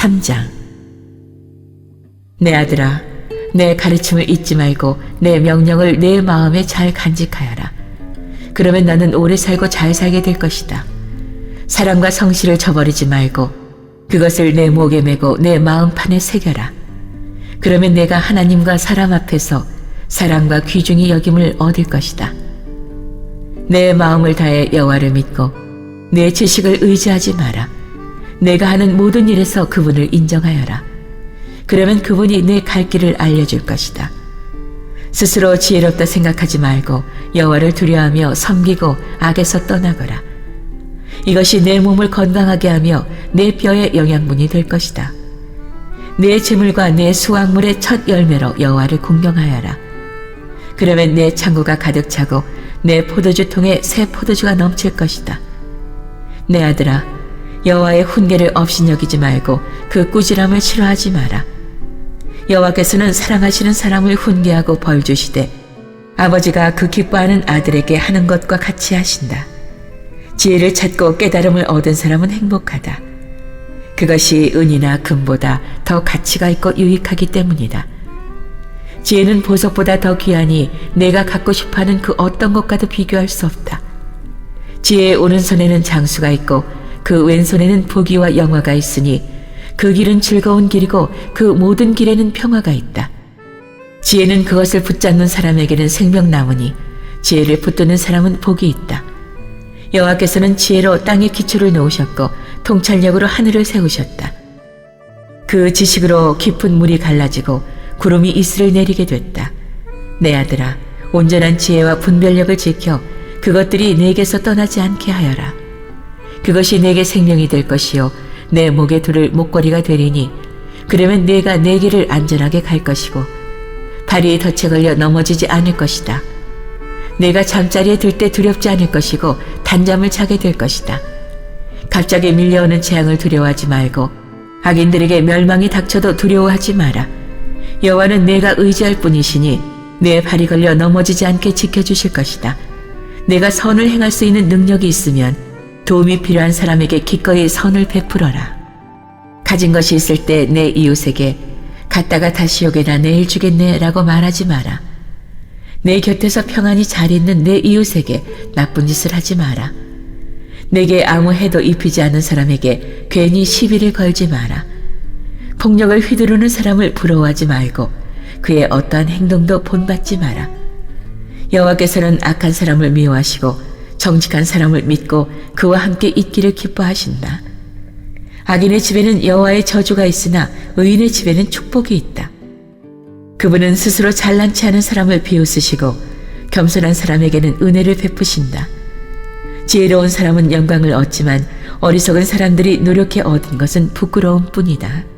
3장 내 아들아, 내 가르침을 잊지 말고 내 명령을 내 마음에 잘 간직하여라. 그러면 너는 오래 살고 잘 살게 될 것이다. 사랑과 성실을 저버리지 말고 그것을 내 목에 메고 내 마음판에 새겨라. 그러면 내가 하나님과 사람 앞에서 사랑과 귀중히 여김을 얻을 것이다. 내 마음을 다해 여호와를 믿고 내 지식을 의지하지 마라. 내가 하는 모든 일에서 그분을 인정하여라. 그러면 그분이 내 갈 길을 알려줄 것이다. 스스로 지혜롭다 생각하지 말고 여호와를 두려워하며 섬기고 악에서 떠나거라. 이것이 내 몸을 건강하게 하며 내 뼈의 영양분이 될 것이다. 내 재물과 내 수확물의 첫 열매로 여호와를 공경하여라. 그러면 내 창고가 가득 차고 내 포도주 통에 새 포도주가 넘칠 것이다. 내 아들아, 여호와의 훈계를 업신여기지 말고 그 꾸지람을 싫어하지 마라. 여호와께서는 사랑하시는 사람을 훈계하고 벌 주시되 아버지가 그 기뻐하는 아들에게 하는 것과 같이 하신다. 지혜를 찾고 깨달음을 얻은 사람은 행복하다. 그것이 은이나 금보다 더 가치가 있고 유익하기 때문이다. 지혜는 보석보다 더 귀하니 내가 갖고 싶어하는 그 어떤 것과도 비교할 수 없다. 지혜의 오른손에는 장수가 있고 그 왼손에는 보기와 영화가 있으니 그 길은 즐거운 길이고 그 모든 길에는 평화가 있다. 지혜는 그것을 붙잡는 사람에게는 생명나무니 지혜를 붙드는 사람은 복이 있다. 여호와께서는 지혜로 땅의 기초를 놓으셨고 통찰력으로 하늘을 세우셨다. 그 지식으로 깊은 물이 갈라지고 구름이 이슬을 내리게 됐다. 내 아들아, 온전한 지혜와 분별력을 지켜 그것들이 내게서 떠나지 않게 하여라. 그것이 내게 생명이 될 것이요 내 목에 두를 목걸이가 되리니 그러면 내가 내 길을 안전하게 갈 것이고 발이 덫에 걸려 넘어지지 않을 것이다. 내가 잠자리에 들 때 두렵지 않을 것이고 단잠을 자게 될 것이다. 갑자기 밀려오는 재앙을 두려워하지 말고 악인들에게 멸망이 닥쳐도 두려워하지 마라. 여호와는 내가 의지할 뿐이시니 내 발이 걸려 넘어지지 않게 지켜주실 것이다. 내가 선을 행할 수 있는 능력이 있으면 도움이 필요한 사람에게 기꺼이 선을 베풀어라. 가진 것이 있을 때 내 이웃에게 갔다가 다시 오게나 내일 주겠네 라고 말하지 마라. 내 곁에서 평안히 잘 있는 내 이웃에게 나쁜 짓을 하지 마라. 내게 아무 해도 입히지 않은 사람에게 괜히 시비를 걸지 마라. 폭력을 휘두르는 사람을 부러워하지 말고 그의 어떠한 행동도 본받지 마라. 여호와께서는 악한 사람을 미워하시고 정직한 사람을 믿고 그와 함께 있기를 기뻐하신다. 악인의 집에는 여호와의 저주가 있으나 의인의 집에는 축복이 있다. 그분은 스스로 잘난치 않은 사람을 비웃으시고 겸손한 사람에게는 은혜를 베푸신다. 지혜로운 사람은 영광을 얻지만 어리석은 사람들이 노력해 얻은 것은 부끄러움 뿐이다.